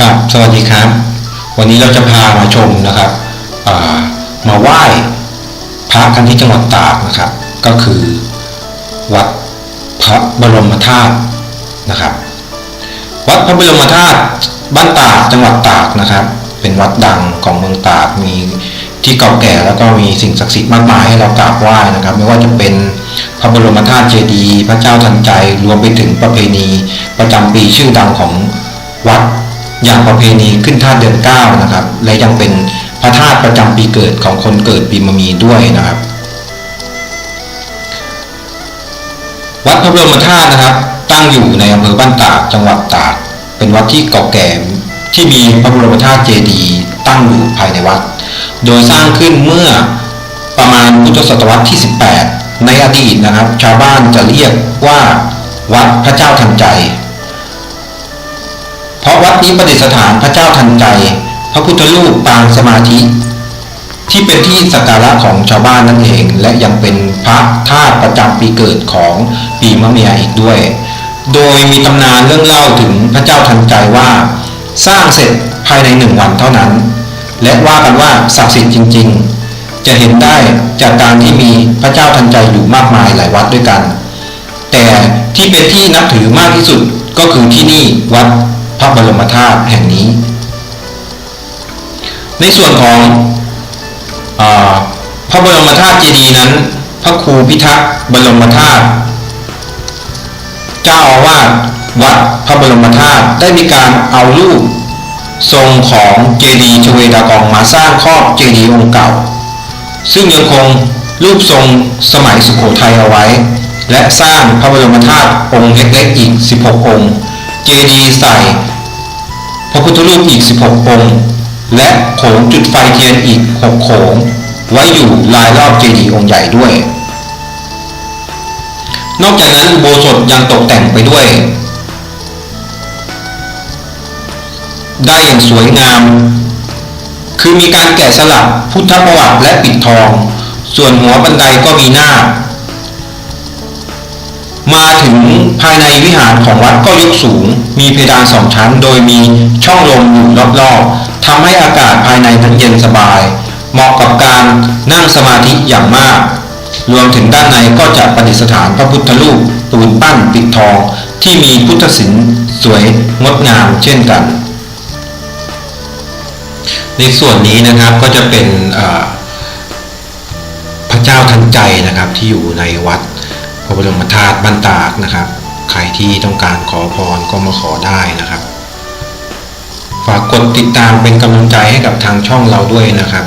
ครับ สวัสดีครับ วันนี้เราจะพามาชมนะครับามาไหว้พระกันที่จังหวัดตากนะครับ ก็คือวัดพระบรมธาตุนะครับ วัดพระบรมธาตุบ้านตากจังหวัดตากนะครับ เป็นวัดดังของเมืองตากมีที่เก่าแก่แล้วก็มีสิ่งศักดิ์สิทธิ์มากมายให้เรากราบไหว้นะครับ ไม่ว่าจะเป็นพระบรมธาตุเจดีย์พระเจ้าทันใจรวมไปถึงประเพณีประจำปีชื่อดังของวัด อย่างประเพณีขึ้นธาตุเดือนเก้านะครับ และยังเป็นพระธาตุประจำปีเกิดของคนเกิดปีมะมีด้วยนะครับ วัดพระบรมธาตุนะครับ ตั้งอยู่ในอำเภอบ้านตากจังหวัดตาก เป็นวัดที่เก่าแก่ที่มีพระบรมธาตุเจดีย์ตั้งอยู่ภายในวัด โดยสร้างขึ้นเมื่อประมาณพุทธศตวรรษที่ 18 ในอดีตนะครับ ชาวบ้านจะเรียกว่าวัดพระเจ้าทันใจ นี้ประดิษฐานพระเจ้าทันใจ พระพุทธรูปปางสมาธิ ที่เป็นที่สักการะของชาวบ้านนั่นเอง และยังเป็นพระธาตุประจำปีเกิดของปีมะเมียอีกด้วย โดยมีตำนานเรื่องเล่าถึงพระเจ้าทันใจว่า สร้างเสร็จภายในหนึ่งวันเท่านั้น และว่ากันว่าศักดิ์สิทธิ์จริง ๆ จะเห็นได้จากการที่มีพระเจ้าทันใจอยู่มากมายหลายวัดด้วยกัน แต่ที่เป็นที่นับถือมากที่สุดก็คือที่นี่วัด พระบรมธาตุแห่งนี้ ในส่วนของอพระบรมธาตุเจดีย์นั้น พระครูพิทักษ์บรมธาตุเจ้าอาวาสวัดพระบรมธาตุได้มีการเอารูปทรงของเจดีย์ชเวดากองมาสร้างครอบเจดีย์องค์เก่า ซึ่งยังคงรูปทรงสมัยสุโขทัยเอาไว้ และสร้างพระบรมธาตุองค์เล็กๆอีก 16 องค์ เจดีย์ใส่ พระพุทธรูปอีก 16 องค์ และโขงจุดไฟเทียนอีก 6 โขง ไว้อยู่ลายรอบเจดีย์องค์ใหญ่ด้วย นอกจากนั้นอุโบสถยังตกแต่งไปด้วย ได้อย่างสวยงาม คือมีการแกะสลักพุทธประวัติและปิดทอง ส่วนหัวบันไดก็มีหน้า มาถึงภายในวิหารของวัดก็ยกสูง มีเพดานสองชั้น โดยมีช่องลมอยู่รอบๆทำให้อากาศภายในนั้นเย็นสบาย เหมาะกับการนั่งสมาธิอย่างมาก รวมถึงด้านในก็จะประดิษฐานพระพุทธรูปปูนปั้นปิดทอง ที่มีพุทธศิลป์สวยงดงามเช่นกัน ในส่วนนี้นะครับก็จะเป็นพระเจ้าทันใจนะครับที่อยู่ในวัด พระบรมธาตุบ้านตากนะครับ ใครที่ต้องการขอพรก็มาขอได้นะครับ ฝากกดติดตามเป็นกำลังใจให้กับทางช่องเราด้วยนะครับ